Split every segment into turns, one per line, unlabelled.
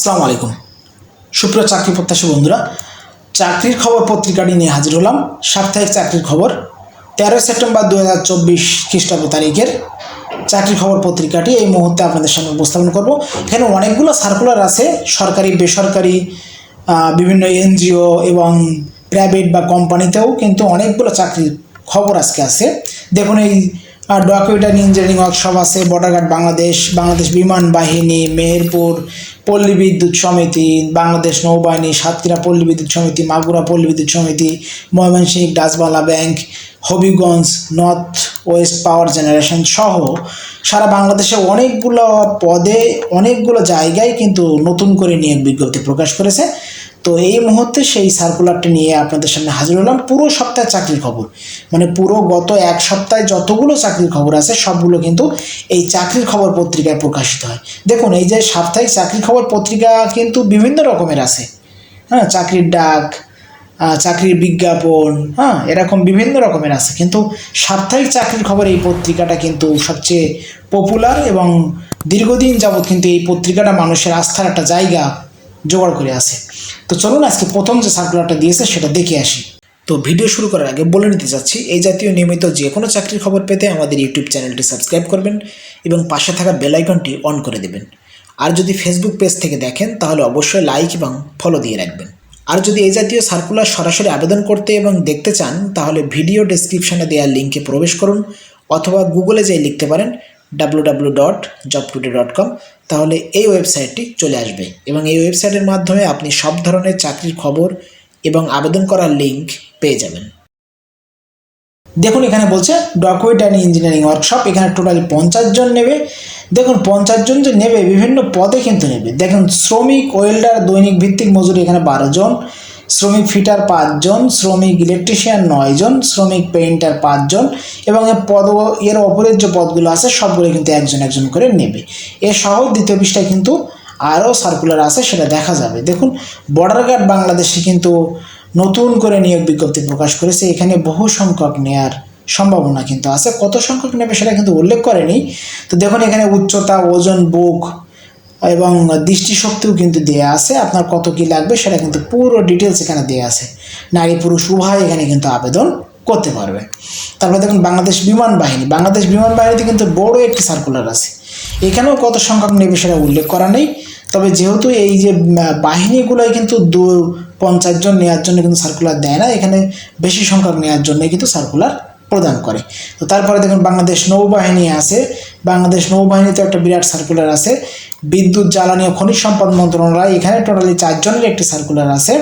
আসসালামু আলাইকুম। সুপ্রিয় চাকরি প্রত্যাশী বন্ধুরা, চাকরির খবর পত্রিকাটি নিয়ে হাজির হলাম। সাপ্তাহিক চাকরির খবর, তেরোই সেপ্টেম্বর দু হাজার চব্বিশ খ্রিস্টাব্দ তারিখের চাকরির খবর পত্রিকাটি এই মুহূর্তে আপনাদের সামনে উপস্থাপন করব। এখানে অনেকগুলো সার্কুলার আছে, সরকারি, বেসরকারি বিভিন্ন এনজিও এবং প্রাইভেট বা কোম্পানিতেও কিন্তু অনেকগুলো চাকরির খবর আজকে আছে। দেখুন এই ডকুমেন্টারি ইঞ্জিনিয়ারিং ওয়ার্কশপ আছে বর্ডার গার্ড বাংলাদেশ বাংলাদেশ বিমান বাহিনী মেহেরপুর পল্লী বিদ্যুৎ সমিতি বাংলাদেশ নৌবাহিনী সাতক্ষীরা পল্লী বিদ্যুৎ সমিতি মাগুরা পল্লী বিদ্যুৎ সমিতি Mymensingh Dutch-Bangla bank Habiganj north west power generation সহ সারা বাংলাদেশে অনেকগুলো পদে অনেকগুলো জায়গায় কিন্তু নতুন করে নিয়োগ বিজ্ঞপ্তি প্রকাশ করেছে। তো এই মুহূর্তে সেই সার্কুলারটি নিয়ে আপনাদের সামনে হাজির হলাম। পুরো সপ্তাহের চাকরির খবর। মানে পুরো গত এক সপ্তাহে যতগুলো চাকরির খবর আছে, সবগুলো কিন্তু এই চাকরির খবর পত্রিকায় প্রকাশিত হয়। দেখুন, এই যে সাপ্তাহিক চাকরির খবর পত্রিকা কিন্তু বিভিন্ন রকমের আছে। হ্যাঁ চাকরির ডাক চাকরির বিজ্ঞাপন হ্যাঁ এরকম বিভিন্ন রকমের আছে। কিন্তু সাপ্তাহিক চাকরির খবর এই পত্রিকাটা কিন্তু সবচেয়ে পপুলার এবং দীর্ঘদিন যাবৎ কিন্তু এই পত্রিকাটা মানুষের আস্থার একটা জায়গা। জোগাড় করে আছে। তো চলুন আজকে প্রথম যে সার্কুলারটা দিয়েছে সেটা দেখে আসি। তো ভিডিও শুরু করার আগে বলে নিতে চাচ্ছি, এই জাতীয় নিয়মিত যে কোনো চাকরির খবর পেতে আমাদের ইউটিউব চ্যানেলটি সাবস্ক্রাইব করবেন এবং পাশে থাকা বেল আইকনটি অন করে দেবেন। আর যদি ফেসবুক পেজ থেকে দেখেন, তাহলে অবশ্যই লাইক এবং ফলো দিয়ে রাখবেন। আর যদি এই জাতীয় সার্কুলার সরাসরি আবেদন করতে এবং দেখতে চান, তাহলে ভিডিও ডেসক্রিপশনে দেওয়া লিঙ্কে প্রবেশ করুন, অথবা গুগলে যেয়ে লিখতে পারেন W dot job today dot com তাহলে এই ওয়েবসাইটটি চলে আসবে। এবং এই ওয়েবসাইটের মাধ্যমে আপনি সব ধরনের চাকরির খবর এবং আবেদন করার লিঙ্ক পেয়ে যাবেন। দেখুন, এখানে বলছে ডকুমেন্ট অ্যান্ড ইঞ্জিনিয়ারিং ওয়ার্কশপ এখানে টোটালি পঞ্চাশ জন নেবে। দেখুন, পঞ্চাশ জন যে নেবে, বিভিন্ন পদে কিন্তু নেবে। দেখুন, শ্রমিক ওয়েল্ডার দৈনিক ভিত্তিক মজুরি, এখানে বারো জন। শ্রমিক ফিটার পাঁচজন, শ্রমিক ইলেকট্রিশিয়ান নয় জন শ্রমিক পেইন্টার পাঁচজন এবং এর পদ, এর অপরের যে পদগুলো আছে সবগুলো কিন্তু একজন একজন করে নেবে। এর সহ দ্বিতীয় পৃষ্ঠায় কিন্তু আরও সার্কুলার আছে, সেটা দেখা যাবে। দেখুন বর্ডার গার্ড বাংলাদেশে কিন্তু নতুন করে নিয়োগ বিজ্ঞপ্তি প্রকাশ করেছে। এখানে বহু সংখ্যক নেয়ার সম্ভাবনা কিন্তু আছে। কত সংখ্যক নেবে সেটা কিন্তু উল্লেখ করেনি। তো দেখুন, এখানে উচ্চতা, ওজন, বুক এবং দৃষ্টিশক্তিও কিন্তু দেয়া আছে। আপনার কত কি লাগবে সেটা কিন্তু পুরো ডিটেলস এখানে দেয়া আছে। নারী পুরুষ উভয় এখানে কিন্তু আবেদন করতে পারবে। তারপরে দেখুন বাংলাদেশ বিমান বাহিনী। বাংলাদেশ বিমান বাহিনীতে কিন্তু বড় একটি সার্কুলার আছে। এখানেও কত সংখ্যক নেবে সেটা উল্লেখ করা নেই। তবে যেহেতু এই যে উম, বাহিনীগুলোই কিন্তু দু পঞ্চাশ জন নেওয়ার জন্য কিন্তু সার্কুলার দেয় না এখানে বেশি সংখ্যক নেওয়ার জন্য কিন্তু সার্কুলার প্রদান করে। তো তারপরে দেখুন বাংলাদেশ নৌবাহিনী আছে। বাংলাদেশ নৌবাহিনীতে একটা বিরাট সার্কুলার আছে। বিদ্যুৎ, জ্বালানি ও খনিজ সম্পদ মন্ত্রণালয়, এখানে টোটালি চারজনের একটি সার্কুলার আছে।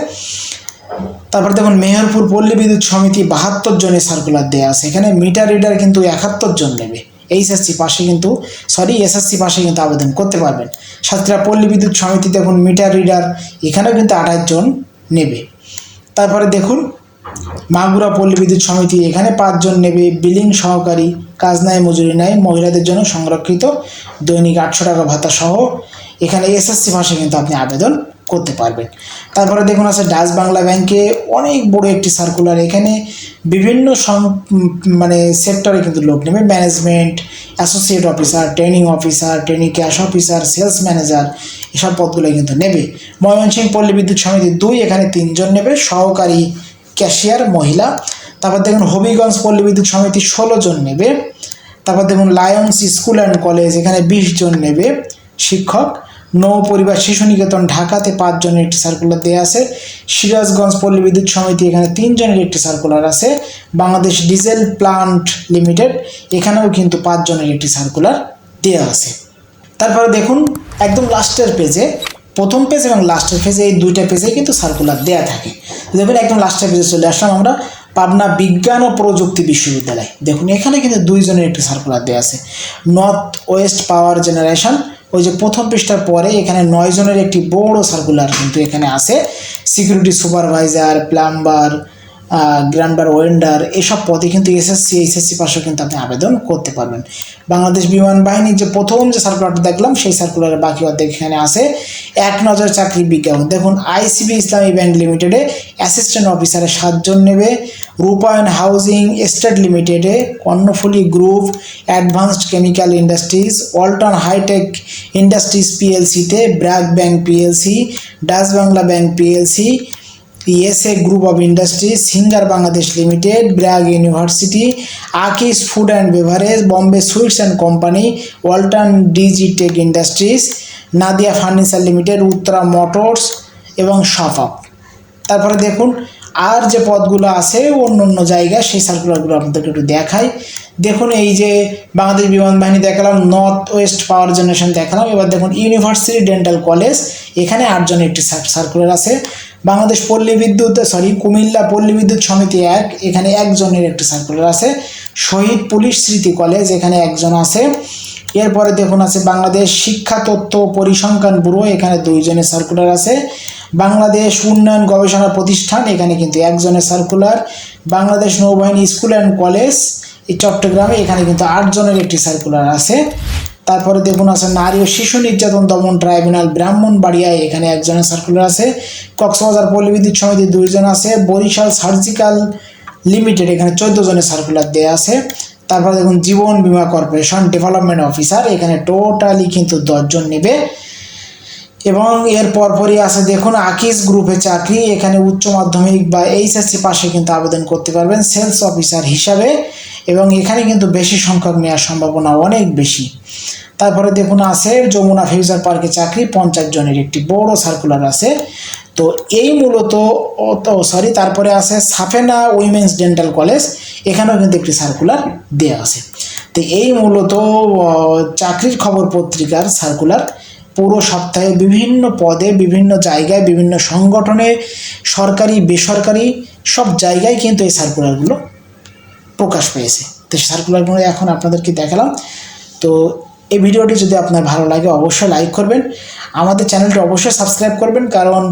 তারপর দেখুন মেহেরপুর পল্লী বিদ্যুৎ সমিতি বাহাত্তর জনের সার্কুলার দেওয়া আছে। এখানে মিটার রিডার কিন্তু একাত্তর জন নেবে। এইচএসসি পাশে কিন্তু সরি এসএসসি পাশে কিন্তু আবেদন করতে পারবেন। সাতক্ষীরা পল্লী বিদ্যুৎ সমিতি দেখুন মিটার রিডার এখানেও কিন্তু আঠাশ জন নেবে। তারপরে দেখুন মাগুরা পল্লী বিদ্যুৎ সমিতি এখানে পাঁচজন নেবে। বিলিং সহকারী কাজ নাই মজুরি নাই মহিলাদের জন্য সংরক্ষিত দৈনিক আটশো টাকা ভাতা সহ এখানে এসএসসি ভাষায় কিন্তু আপনি আবেদন করতে পারবেন। তারপরে দেখুন আছে ডাচ বাংলা ব্যাংকে অনেক বড় একটি সার্কুলার এখানে বিভিন্ন মানে সেক্টরে কিন্তু লোক নেবে। Management associate officer training officer training cash officer sales manager এসব পদগুলো কিন্তু নেবে। ময়মনসিংহ পল্লী বিদ্যুৎ সমিতি দুই, এখানে তিনজন নেবে। সহকারী ক্যাশিয়ার মহিলা। তারপর দেখুন হবিগঞ্জ পল্লী বিদ্যুৎ সমিতি ষোলো জন নেবে। তারপর দেখুন লায়ন্স স্কুল অ্যান্ড কলেজ এখানে বিশ জন নেবে শিক্ষক। নৌ পরিবার শিশু নিকেতন ঢাকাতে পাঁচজনের একটি সার্কুলার দেওয়া আছে। সিরাজগঞ্জ পল্লী বিদ্যুৎ সমিতি এখানে তিনজনের একটি সার্কুলার আছে। বাংলাদেশ ডিজেল প্লান্ট লিমিটেড এখানেও কিন্তু পাঁচজনের একটি সার্কুলার দেওয়া আছে। তারপরে দেখুন একদম লাস্টের পেজে প্রথম পেজ এবং লাস্টের পেজে এই দুইটা পেজে কিন্তু সার্কুলার দেয়া থাকে। দেখবেন একদম লাস্টের পেজে চলে আসলাম আমরা পাবনা বিজ্ঞান ও প্রযুক্তি বিশ্ববিদ্যালয়। দেখুন, এখানে কিন্তু দুইজনের একটি সার্কুলার দেওয়া আছে। নর্থ ওয়েস্ট পাওয়ার জেনারেশন ওই যে প্রথম পৃষ্ঠার পরে এখানে নয় জনের একটি বড় সার্কুলার কিন্তু এখানে আছে। Security supervisor plumber grinder welder এসব পদে কিন্তু এসএসসি এইচএসসি পাশেও কিন্তু আপনি আবেদন করতে পারবেন। বাংলাদেশ বিমান বাহিনীর যে প্রথম যে সার্কুলারটা দেখলাম, সেই সার্কুলারের বাকি অর্ধেক এখানে আছে। এক নজর চাকরি বিজ্ঞাপন। দেখুন আইসিবি ইসলামী ব্যাংক লিমিটেডে অ্যাসিস্ট্যান্ট অফিসারে সাতজন নেবে। রূপায়ণ হাউজিং এস্টেট লিমিটেডে Karnaphuli group advanced chemical industries Walton hitech industries পিএলসিতে BRAC bank PLC Dutch Bangla bank PLC ESA group of industries Singer Bangladesh limited, BRAC university, Akij food and beverage, Bombay sweets and company, Walton Digitech industries, Nadia furniture limited, Uttara motors এবং ShopUp তারপরে দেখুন, আর যে পদগুলো আছে অন্য অন্য জায়গায়, সেই সার্কুলারগুলো আপনাদেরকে একটু দেখাই। দেখুন, এই যে বাংলাদেশ বিমান বাহিনী দেখালাম নর্থ ওয়েস্ট পাওয়ার জেনারেশন দেখালাম। এবার দেখুন ইউনিভার্সিটি ডেন্টাল কলেজ এখানে আটজনের একটি সার্কুলার আছে। বাংলাদেশ পল্লী বিদ্যুৎ, সরি, কুমিল্লা পল্লী বিদ্যুৎ সমিতি এক, এখানে একজনের একটি সার্কুলার আছে। শহীদ পুলিশ স্মৃতি কলেজ এখানে একজন আছে। এরপরে দেখুন আছে বাংলাদেশ শিক্ষা তথ্য পরিসংখ্যান ব্যুরো, এখানে দুইজনের সার্কুলার আছে। বাংলাদেশ উন্নয়ন গবেষণা প্রতিষ্ঠান, এখানে কিন্তু একজনের সার্কুলার বাংলাদেশ নৌবাহিনী স্কুল অ্যান্ড কলেজ এই চট্টগ্রামে এখানে কিন্তু আটজনের একটি সার্কুলার আছে। তারপরে দেখুন আছে নারী ও শিশু নির্যাতন দমন ট্রাইব্যুনাল ব্রাহ্মণবাড়িয়ায় এখানে একজনের সার্কুলার আছে। কক্সবাজার পল্লী বিদ্যুৎ সমিতি দুইজন আছে। বরিশাল সার্জিক্যাল লিমিটেড এখানে চোদ্দ জনের সার্কুলার দেওয়া আছে। তারপরে দেখুন Jiban Bima corporation development officer এখানে টোটালি কিন্তু দশজন নেবে। এবং এর পরপরই আছে দেখুন আকিস গ্রুপে চাকরি, এখানে উচ্চ মাধ্যমিক বা এইচএসসি পাশে কিন্তু আবেদন করতে পারবেন। সেলস অফিসার হিসাবে এবং এখানে কিন্তু বেশি সংখ্যক নেওয়ার সম্ভাবনা অনেক বেশি। তারপরে দেখুন আছে যমুনা ফিউচার পার্কে চাকরি, পঞ্চাশ জনের একটি বড় সার্কুলার আছে। তো এই মূলত সরি তারপরে আছে সাফেনা উইমেন্স ডেন্টাল কলেজ এখানেও কিন্তু একটি সার্কুলার দেওয়া আছে। তো এই মূলত চাকরির খবর পত্রিকার সার্কুলার পুরো সপ্তাহে বিভিন্ন পদে, বিভিন্ন জায়গায়, বিভিন্ন সংগঠনে, সরকারি, বেসরকারি, সব জায়গায় কিন্তু এই সার্কুলারগুলো প্রকাশ পেয়েছে। তো সার্কুলারগুলো এখন আপনাদেরকে দেখালাম। তো এই ভিডিওটি যদি আপনার ভালো লাগে, অবশ্যই লাইক করবেন। আমাদের চ্যানেলটি অবশ্যই সাবস্ক্রাইব করবেন, কারণ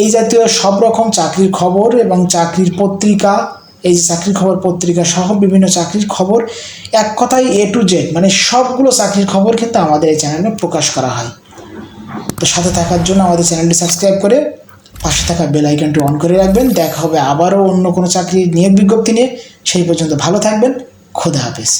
এই জাতীয় সব রকম চাকরির খবর এবং চাকরির পত্রিকা, এই যে চাকরির খবর পত্রিকা সহ বিভিন্ন চাকরির খবর, এক কথায় এ টু জেড মানে সবগুলো চাকরির খবর কিন্তু আমাদের এই চ্যানেলে প্রকাশ করা হয়। তো সাথে থাকার জন্য আমাদের চ্যানেলটি সাবস্ক্রাইব করে পাশে থাকা বেল আইকনটি অন করে রাখবেন। দেখা হবে আবারও অন্য কোনো চাকরি নিয়োগ বিজ্ঞপ্তি নিয়ে। সেই পর্যন্ত ভালো থাকবেন। খোদা হাফেজ।